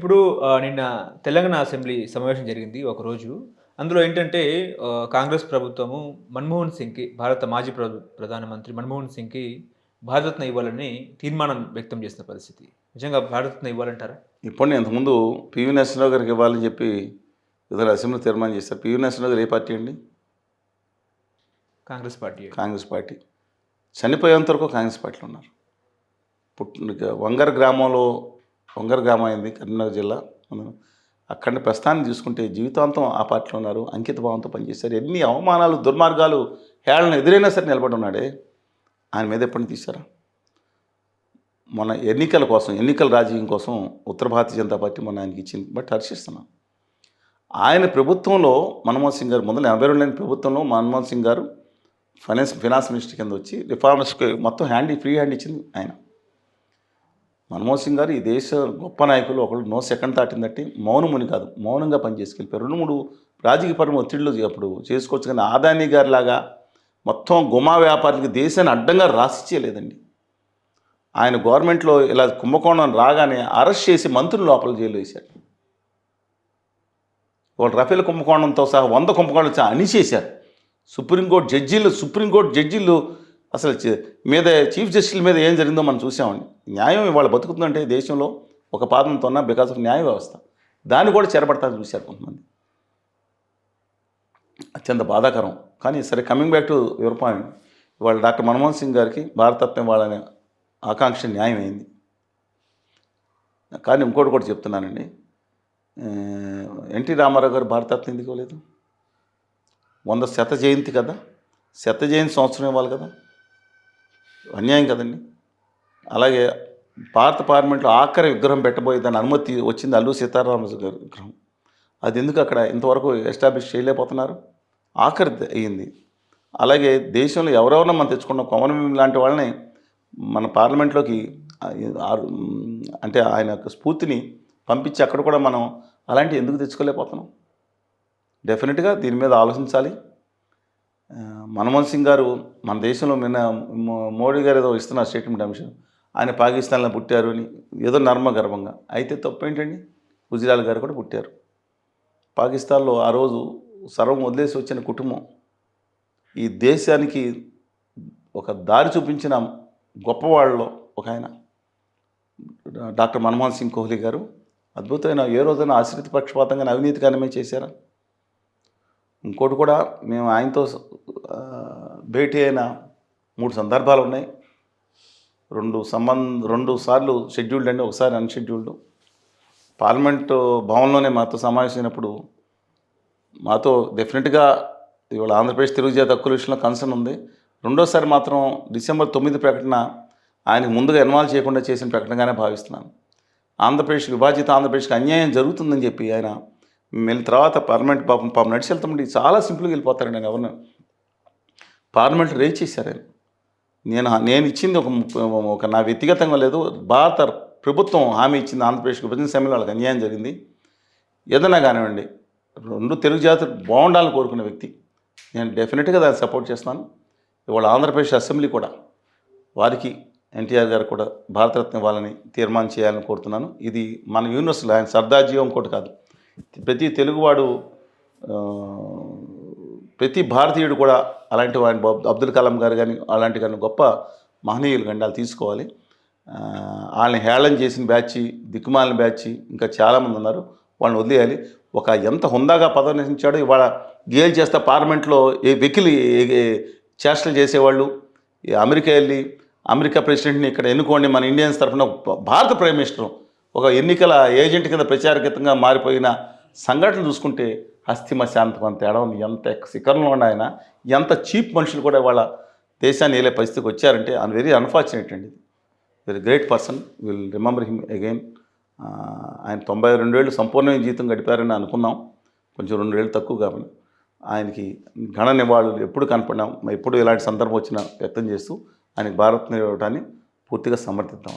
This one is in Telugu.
ఇప్పుడు నిన్న తెలంగాణ అసెంబ్లీ సమావేశం జరిగింది ఒకరోజు అందులో ఏంటంటే కాంగ్రెస్ ప్రభుత్వము మన్మోహన్ సింగ్కి భారత మాజీ ప్ర- ప్రధానమంత్రి మన్మోహన్ సింగ్కి భారతరత్న ఇవ్వాలని తీర్మానం వ్యక్తం చేసిన పరిస్థితి. నిజంగా భారతరత్న ఇవ్వాలంటారా? ఇప్పుడు నేను ఇంతకుముందు పివి నరసింహరావు గారికి ఇవ్వాలని చెప్పి ఇద్దరు అసెంబ్లీ తీర్మానం చేశారు. పివి నరసింహరావు గారు ఏ పార్టీ అండి? Congress party Congress party. చనిపోయేంత వరకు కాంగ్రెస్ పార్టీలో ఉన్నారు. పుట్టిన వంగర్ గ్రామంలో అయింది కరీంనగర్ జిల్లా. మనం ప్రస్థానం చూసుకుంటే జీవితాంతం ఆ పార్టీలో ఉన్నారు. అంకిత భావంతో పనిచేశారు. ఎన్ని అవమానాలు దుర్మార్గాలు హేళన ఎదురైనా సరే నిలబడి ఉన్నాడే. ఆయన మీద ఎప్పటి తీశారా? మొన్న ఎన్నికల కోసం ఎన్నికల రాజకీయం కోసం ఉత్తర భారతీయ జనతా పార్టీ మొన్న ఆయనకి ఇచ్చింది. బట్ హర్షిస్తున్నాం. ఆయన ప్రభుత్వంలో మన్మోహన్ సింగ్ గారు ముందు ఎనభై రెండు ప్రభుత్వంలో మన్మోహన్ సింగ్ గారు ఫైనాన్స్ ఫినాన్స్ మినిస్టర్ కింద వచ్చి రిఫార్మర్స్కి మొత్తం హ్యాండ్ ఫ్రీ హ్యాండ్ ఇచ్చింది ఆయన. మన్మోహన్ సింగ్ గారు ఈ దేశ గొప్ప నాయకులు ఒకళ్ళు నో సెకండ్ దాటిందట్టి మౌనముని కాదు మౌనంగా పనిచేసుకెళ్ళిపోయారు రెండు మూడు రాజకీయపరమైన ఒత్తిళ్ళు అప్పుడు చేసుకోవచ్చు కానీ ఆదాని గారి లాగా మొత్తం గుమా వ్యాపారులకి దేశాన్ని అడ్డంగా రాసిచ్చేయలేదండి. ఆయన గవర్నమెంట్లో ఇలా కుంభకోణం రాగానే అరెస్ట్ చేసి మంత్రులు లోపల జైలు వేశారు. వాళ్ళు రఫేల్ కుంభకోణంతో సహా వంద కుంభకోణాలు అణిచేశారు. సుప్రీంకోర్టు జడ్జీలు సుప్రీంకోర్టు జడ్జీలు అసలు మీద చీఫ్ జస్టిస్ మీద ఏం జరిగిందో మనం చూసామండి. న్యాయం ఇవాళ బతుకుతుందంటే దేశంలో ఒక పాదంతో ఉన్న బికాస్ ఆఫ్ న్యాయ వ్యవస్థ. దాన్ని కూడా చెరబడతాను చూశారు కొంతమంది. అత్యంత బాధాకరం. కానీ సరే coming back to your point ఇవాళ డాక్టర్ మన్మోహన్ సింగ్ గారికి భారతరత్న వాళ్ళని ఆకాంక్ష న్యాయమైంది కానీ ఇంకోటి కూడా చెప్తున్నానండి. ఎన్టీ రామారావు గారు భారతరత్న ఎందుకు ఇవ్వలేదు? వంద శత జయంతి కదా? శత జయంతి సంవత్సరం ఇవ్వాలి కదా? అన్యాయం కదండి. అలాగే భారత పార్లమెంట్లో ఆఖరి విగ్రహం పెట్టబోయే దాని అనుమతి వచ్చింది అల్లు సీతారామరాజు గారి విగ్రహం. అది ఎందుకు అక్కడ ఇంతవరకు ఎస్టాబ్లిష్ చేయలేకపోతున్నారు? ఆఖరి అయ్యింది. అలాగే దేశంలో ఎవరెవరినో మనం తెచ్చుకున్న కొమరం లాంటి వాళ్ళని మన పార్లమెంట్లోకి ఆ- అంటే ఆయన యొక్క స్ఫూర్తిని పంపించి అక్కడ కూడా మనం అలాంటివి ఎందుకు తెచ్చుకోలేకపోతున్నాం? డెఫినెట్గా దీని మీద ఆలోచించాలి. మన్మోహన్ సింగ్ గారు మన దేశంలో నిన్న మోడీ గారు ఏదో ఇస్తున్నారు స్టేట్మెంట్ అంశం. ఆయన పాకిస్తాన్లో పుట్టారు అని ఏదో నర్మ గర్వంగా అయితే తప్పు ఏంటండి గుజరాల్ గారు కూడా పుట్టారు. పాకిస్తాన్లో ఆ రోజు సర్వం వదిలేసి వచ్చిన కుటుంబం. ఈ దేశానికి ఒక దారి చూపించిన గొప్పవాళ్ళలో ఒక ఆయన. డాక్టర్ మన్మోహన్ సింగ్ కోహ్లీ గారు. అద్భుతమైన ఏ రోజైనా ఆశ్రిత పక్షపాతంగా అవినీతికరమే చేశారా? ఇంకోటి కూడా మేము ఆయనతో భేటీ అయిన మూడు సందర్భాలు ఉన్నాయి. రెండు సంబంధ రెండు సార్లు షెడ్యూల్డ్ అండి ఒకసారి అన్షెడ్యూల్డ్. పార్లమెంట్ భవన్లోనే మాతో సమావేశమైనప్పుడు మాతో డెఫినెట్గా ఇవాళ ఆంధ్రప్రదేశ్ తెలుగు జాతి హక్కుల విషయంలో కన్సర్న్ ఉంది. రెండోసారి మాత్రం డిసెంబర్ తొమ్మిది ప్రకటన ఆయనకు ముందుగా ఇన్వాల్వ్ చేయకుండా చేసిన ప్రకటనగానే భావిస్తున్నాను. ఆంధ్రప్రదేశ్ విభాజిత ఆంధ్రప్రదేశ్కి అన్యాయం జరుగుతుందని చెప్పి ఆయన మళ్ళీ తర్వాత పార్లమెంట్ పాపం పాపం నడిచి వెళ్తామండి చాలా సింపుల్గా వెళ్ళిపోతారండి ఆయన ఎవరిన పార్లమెంట్ రేజ్ చేశారు ఆయన. నేను నేను ఇచ్చింది ఒక ఒక నా వ్యక్తిగతంగా లేదు భారత ప్రభుత్వం హామీ ఇచ్చింది ఆంధ్రప్రదేశ్ విభజన సమయంలో వాళ్ళకి అన్యాయం జరిగింది. ఏదైనా కానివ్వండి రెండు తెలుగు జాతులు బాగుండాలని కోరుకునే వ్యక్తి. నేను డెఫినెట్గా దాన్ని సపోర్ట్ చేస్తాను ఇవాళ ఆంధ్రప్రదేశ్ అసెంబ్లీ కూడా వారికి ఎన్టీఆర్ గారు కూడా భారతరత్న ఇవ్వాలని తీర్మానం చేయాలని కోరుతున్నాను. ఇది మన యూనివర్సిటీలో ఆయన సర్దాజీవం ఇంకోటి కాదు. ప్రతి తెలుగువాడు ప్రతి భారతీయుడు కూడా అలాంటి వాడిని అబ్దుల్ కలాం గారు కానీ అలాంటి కానీ గొప్ప మహనీయులు గండాలు తీసుకోవాలి. వాళ్ళని హేళన చేసిన బ్యాచ్ దిక్కుమాలిన బ్యాచ్ ఇంకా చాలామంది ఉన్నారు. వాళ్ళని వదిలేయాలి. ఒక ఎంత హుందాగా పదవి నిర్వహించాడో ఇవాళ గేల్ చేస్తే పార్లమెంట్లో ఏ వెకిలి ఏ- చేష్టలు చేసేవాళ్ళు. అమెరికా వెళ్ళి అమెరికా ప్రెసిడెంట్ని ఇక్కడ ఎన్నుకోండి మన ఇండియన్స్ తరఫున భారత ప్రైమ్ మినిస్టర్ ఒక ఎన్నికల ఏజెంట్ కింద ప్రచారకితంగా మారిపోయిన సంఘటనలు చూసుకుంటే హస్తిమ శాంతం అంత తేడా ఉంది. ఎంత శిఖరంలో ఉన్న ఆయన ఎంత చీప్ మనుషులు కూడా వాళ్ళ దేశాన్ని వెళ్ళే పరిస్థితికి వచ్చారంటే అది వెరీ అన్ఫార్చునేట్ అండి. Very great person will remember him again ఆయన తొంభై రెండేళ్ళు సంపూర్ణమైన జీవితం గడిపారని అనుకున్నాం. కొంచెం రెండేళ్ళు తక్కువ కాబట్టి ఆయనకి ఘన నివాళులు ఎప్పుడు కనపడినాం. ఎప్పుడు ఇలాంటి సందర్భం వచ్చినా వ్యక్తం చేస్తూ ఆయనకి భారత్ ఇవ్వడాన్ని పూర్తిగా సమర్థిద్దాం.